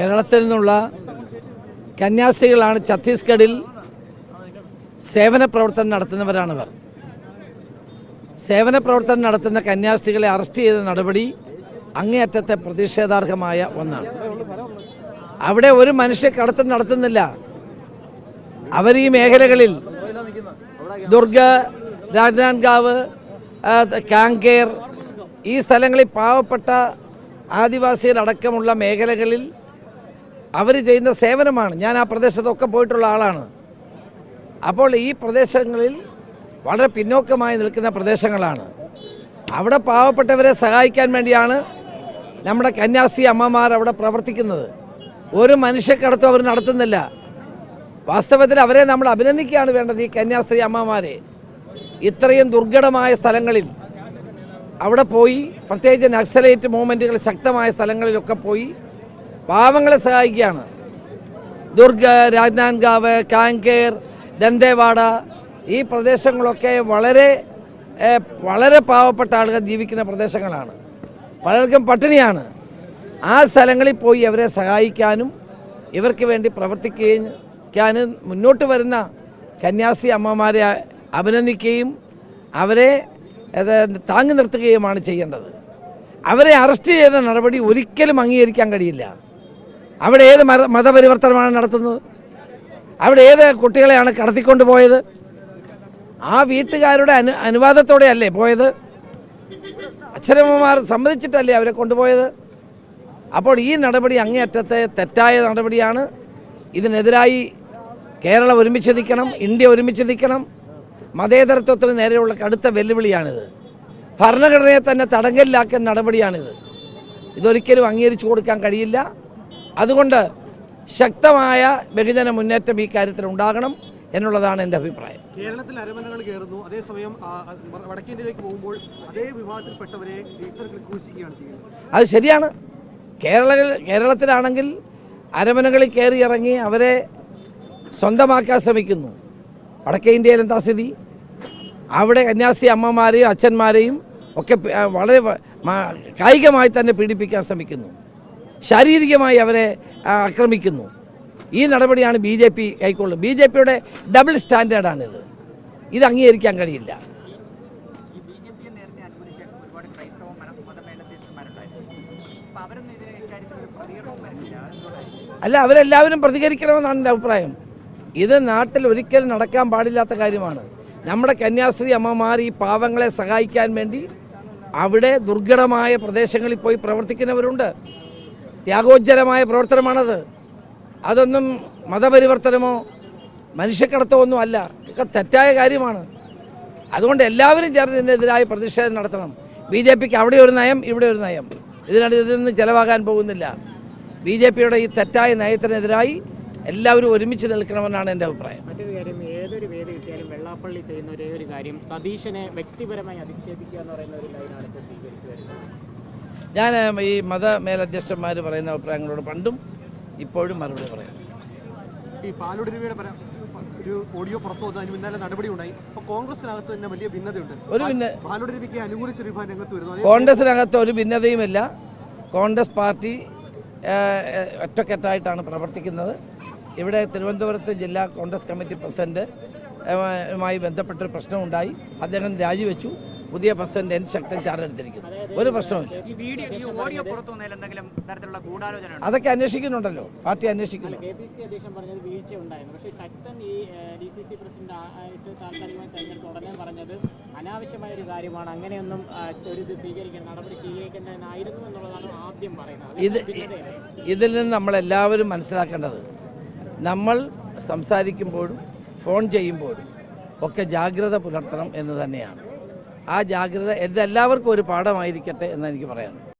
കേരളത്തിൽ നിന്നുള്ള കന്യാസ്ത്രീകളാണ് ഛത്തീസ്ഗഡിൽ സേവന പ്രവർത്തനം നടത്തുന്നവരാണിവർ. സേവന പ്രവർത്തനം നടത്തുന്ന കന്യാസ്ത്രീകളെ അറസ്റ്റ് ചെയ്ത നടപടി അങ്ങേയറ്റത്തെ പ്രതിഷേധാർഹമായ ഒന്നാണ്. അവിടെ ഒരു മനുഷ്യ കടത്തം നടത്തുന്നില്ല. അവർ ഈ മേഖലകളിൽ ദുർഗ രാജനാൻഗാവ് കാങ്കേർ ഈ സ്ഥലങ്ങളിൽ പാവപ്പെട്ട ആദിവാസികളടക്കമുള്ള മേഖലകളിൽ അവർ ചെയ്യുന്ന സേവനമാണ്. ഞാൻ ആ പ്രദേശത്തൊക്കെ പോയിട്ടുള്ള ആളാണ്. അപ്പോൾ ഈ പ്രദേശങ്ങളിൽ വളരെ പിന്നോക്കമായി നിൽക്കുന്ന പ്രദേശങ്ങളാണ്. അവിടെ പാവപ്പെട്ടവരെ സഹായിക്കാൻ വേണ്ടിയാണ് നമ്മുടെ കന്യാസി അമ്മമാർ അവിടെ പ്രവർത്തിക്കുന്നത്. ഒരു മനുഷ്യക്കടത്തും അവർ നടത്തുന്നില്ല. വാസ്തവത്തിൽ അവരെ നമ്മൾ അഭിനന്ദിക്കുകയാണ് വേണ്ടത് ഈ കന്യാസ്ത്രീ അമ്മമാരെ. ഇത്രയും ദുർഘടമായ സ്ഥലങ്ങളിൽ അവിടെ പോയി പ്രത്യേകിച്ച് നക്സലേറ്റ് മൂവ്മെന്റുകൾ ശക്തമായ സ്ഥലങ്ങളിലൊക്കെ പോയി പാവങ്ങളെ സഹായിക്കുകയാണ്. ദുർഗ രാജ്നാൻഗാവ് കാങ്കേർ ദന്തേവാഡ ഈ പ്രദേശങ്ങളൊക്കെ വളരെ വളരെ പാവപ്പെട്ട ആളുകൾ ജീവിക്കുന്ന പ്രദേശങ്ങളാണ്. പലർക്കും പട്ടിണിയാണ്. ആ സ്ഥലങ്ങളിൽ പോയി അവരെ സഹായിക്കാനും ഇവർക്ക് വേണ്ടി പ്രവർത്തിക്കാനും മുന്നോട്ട് വരുന്ന കന്യാസി അമ്മമാരെ അഭിനന്ദിക്കുകയും അവരെ താങ്ങി നിർത്തുകയുമാണ് ചെയ്യേണ്ടത്. അവരെ അറസ്റ്റ് ചെയ്ത നടപടി ഒരിക്കലും അംഗീകരിക്കാൻ കഴിയില്ല. അവിടെ ഏത് മത മതപരിവർത്തനമാണ് നടത്തുന്നത്? അവിടെ ഏത് കുട്ടികളെയാണ് കടത്തിക്കൊണ്ട് പോയത്? ആ വീട്ടുകാരുടെ അനു അനുവാദത്തോടെയല്ലേ പോയത്? അച്ഛനമ്മമാർ സമ്മതിച്ചിട്ടല്ലേ അവരെ കൊണ്ടുപോയത്? അപ്പോൾ ഈ നടപടി അങ്ങേയറ്റത്തെ തെറ്റായ നടപടിയാണ്. ഇതിനെതിരായി കേരളം ഒരുമിച്ച് നിൽക്കണം ഇന്ത്യ ഒരുമിച്ച് നിൽക്കണം. മതേതരത്വത്തിന് നേരെയുള്ള കടുത്ത വെല്ലുവിളിയാണിത്. ഭരണഘടനയെ തന്നെ തടങ്കലിലാക്കുന്ന നടപടിയാണിത്. ഇതൊരിക്കലും അംഗീകരിച്ചു കൊടുക്കാൻ കഴിയില്ല. അതുകൊണ്ട് ശക്തമായ ബഹുജന മുന്നേറ്റം ഈ കാര്യത്തിൽ ഉണ്ടാകണം എന്നുള്ളതാണ് എന്റെ അഭിപ്രായം. കേരളത്തിൽ അരമനകൾ കയറുന്നു. അതേസമയം വടക്കേ ഇന്ത്യയിലേക്ക് വടക്കേന്ത്യയിലേക്ക് പോകുമ്പോൾ അതേ വിഭാഗത്തിൽപ്പെട്ടവരെ ക്രൂശിക്കുകയാണ് ചെയ്യുന്നത്. അത് ശരിയാണ്. കേരള കേരളത്തിലാണെങ്കിൽ അരമനകളിൽ കയറി ഇറങ്ങി അവരെ സ്വന്തമാക്കാൻ ശ്രമിക്കുന്നു. വടക്കേ ഇന്ത്യയിൽ എന്താ സ്ഥിതി? അവിടെ കന്യാസി അമ്മമാരെയും അച്ഛന്മാരെയും ഒക്കെ വളരെ കായികമായി തന്നെ പീഡിപ്പിക്കാൻ ശ്രമിക്കുന്നു. ശാരീരികമായി അവരെ ആക്രമിക്കുന്നു. ഈ നടപടിയാണ് ബി ജെ പി കൈക്കൊള്ളുന്നത്. ബി ജെ പിയുടെ ഡബിൾ സ്റ്റാൻഡേർഡാണിത്. ഇത് അംഗീകരിക്കാൻ കഴിയില്ല. അല്ല അവരെല്ലാവരും പ്രതികരിക്കണമെന്നാണ് എന്റെ അഭിപ്രായം. ഇത് നാട്ടിൽ ഒരിക്കലും നടക്കാൻ പാടില്ലാത്ത കാര്യമാണ്. നമ്മുടെ കന്യാസ്ത്രീ അമ്മമാർ ഈ പാവങ്ങളെ സഹായിക്കാൻ വേണ്ടി അവിടെ ദുർഘടമായ പ്രദേശങ്ങളിൽ പോയി പ്രവർത്തിക്കുന്നവരുണ്ട്. ത്യാഗോജ്ജലമായ പ്രവർത്തനമാണത്. അതൊന്നും മതപരിവർത്തനമോ മനുഷ്യക്കടത്തോ ഒന്നും അല്ല. ഇതൊക്കെ തെറ്റായ കാര്യമാണ്. അതുകൊണ്ട് എല്ലാവരും ചേർന്ന് ഇതിനെതിരായ പ്രതിഷേധം നടത്തണം. ബി ജെ പിക്ക് അവിടെ ഒരു നയം ഇവിടെ ഒരു നയം. ഇതിനാണ് ഇതിൽ നിന്ന് ചിലവാകാൻ പോകുന്നില്ല. ബി ജെ പിയുടെ ഈ തെറ്റായ നയത്തിനെതിരായി എല്ലാവരും ഒരുമിച്ച് നിൽക്കണമെന്നാണ് എന്റെ അഭിപ്രായം. മറ്റൊരു കാര്യം ഏതൊരു വെള്ളാപ്പള്ളി ചെയ്യുന്ന ഒരേ ഒരു കാര്യം സതീശനെ വ്യക്തിപരമായി അധിക്ഷേപിക്കുക എന്ന് പറയുന്ന ഒരു ലൈനാണ് സ്വീകരിച്ചു ഞാൻ ഈ മത മേലധ്യക്ഷന്മാർ പറയുന്ന അഭിപ്രായങ്ങളോട് പണ്ടും ഇപ്പോഴും മറുപടി പറയാം ഈ പാലോട് ഒരു ഓഡിയോ പുറത്തു വന്നു. അതിന് പിന്നാലെ നടപടി ഉണ്ടായി അപ്പോൾ കോൺഗ്രസിനകത്ത് തന്നെ വലിയ ഭിന്നതയുണ്ട്. ഒരു ഭിന്ന പാലോട് അനുകൂലിച്ച രംഗത്ത് വരുന്നു. കോൺഗ്രസിനകത്ത് ഒരു ഭിന്നതയുമില്ല. കോൺഗ്രസ് പാർട്ടി ഒറ്റക്കെട്ടായിട്ടാണ് പ്രവർത്തിക്കുന്നത്. ഇവിടെ തിരുവനന്തപുരത്ത് ജില്ലാ കോൺഗ്രസ് കമ്മിറ്റി പ്രസിഡന്റ് മായി ബന്ധപ്പെട്ടൊരു പ്രശ്നമുണ്ടായി. അദ്ദേഹം രാജിവെച്ചു. പുതിയ പ്രസിഡന്റ് എൻ ശക്തൻ ചാർജ് എടുത്തിരിക്കുന്നു. ഒരു പ്രശ്നവുമില്ല ഈ വീഡിയോ ഈ ഓഡിയോ പുറത്തു വന്നതിൽ എന്തെങ്കിലും തരത്തിലുള്ള ഗൂഢാലോചന ഉണ്ടോ? അതൊക്കെ അന്വേഷിക്കുന്നുണ്ടല്ലോ. പാർട്ടി അന്വേഷിക്കുന്നു അനാവശ്യമായ ഒരു കാര്യമാണ്. അങ്ങനെയൊന്നും ആ, ഒരു ഇത് സ്വീകരിക്കേണ്ട നടപടി സ്വീകരിക്കേണ്ടതെന്നായിരുന്നു എന്നുള്ളതാണ് ആദ്യം പറയുന്നത്. ഇത് ഇതിൽ നിന്ന് നമ്മൾ എല്ലാവരും മനസ്സിലാക്കേണ്ടത് നമ്മൾ സംസാരിക്കുമ്പോഴും ഫോൺ ചെയ്യുമ്പോഴും ഒക്കെ ജാഗ്രത പുലർത്തണം എന്ന് തന്നെയാണ്. ആ ജാഗ്രത എല്ലാവർക്കും ഒരു പാഠമായിരിക്കട്ടെ എന്ന് എനിക്ക് പറയാനുള്ളത്